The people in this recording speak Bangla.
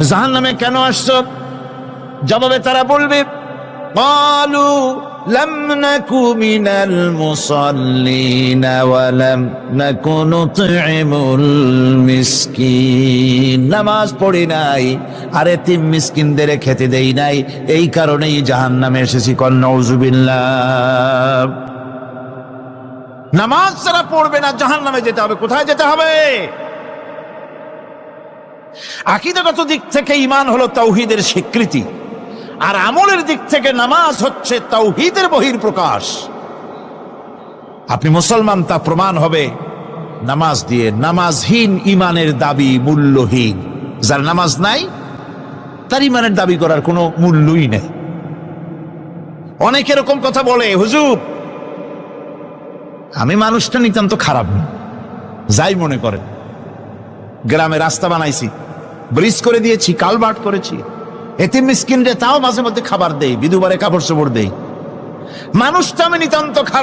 জাহান নামে কেন আসছো জবাবে তারা বলবে قالوا لم نك من المصلين ولم نك نطعم المسكين নামাজ পড়ি নাই আর এতিম মিসকিনদের খেতে দেই নাই এই কারণেই জাহান্নামে এসেছি কল নউজুবিল্লাহ নামাজ যারা পড়বে না জাহান্নামে যেতে হবে কোথায় যেতে হবে আকিদাগত দিক থেকে ইমান হলো তৌহিদের স্বীকৃতি, আর আমলের দিক থেকে নামাজ হচ্ছে তৌহিদের বহির প্রকাশ আপনি মুসলমান, তা প্রমাণ হবে নামাজ দিয়ে। নামাজহীন ইমানের দাবি মূল্যহীন। যার নামাজ নাই, তার ইমানের দাবি করার কোনো মূল্যই নেই। অনেক এরকম কথা বলে, হুজুর, আমি মানুষটা নিতান্ত খারাপ যাই মনে করেন, গ্রামে রাস্তা বানাইছি। ব্রিজ করে দিয়েছি কালভার্ট করেছি। এতে মিসকিন রে তাও মাঝে মধ্যে খাবার দেই, বিধুবারে কাপড় চোপড় দেই। মানুষটা আমি নিতান্ত খারাপ।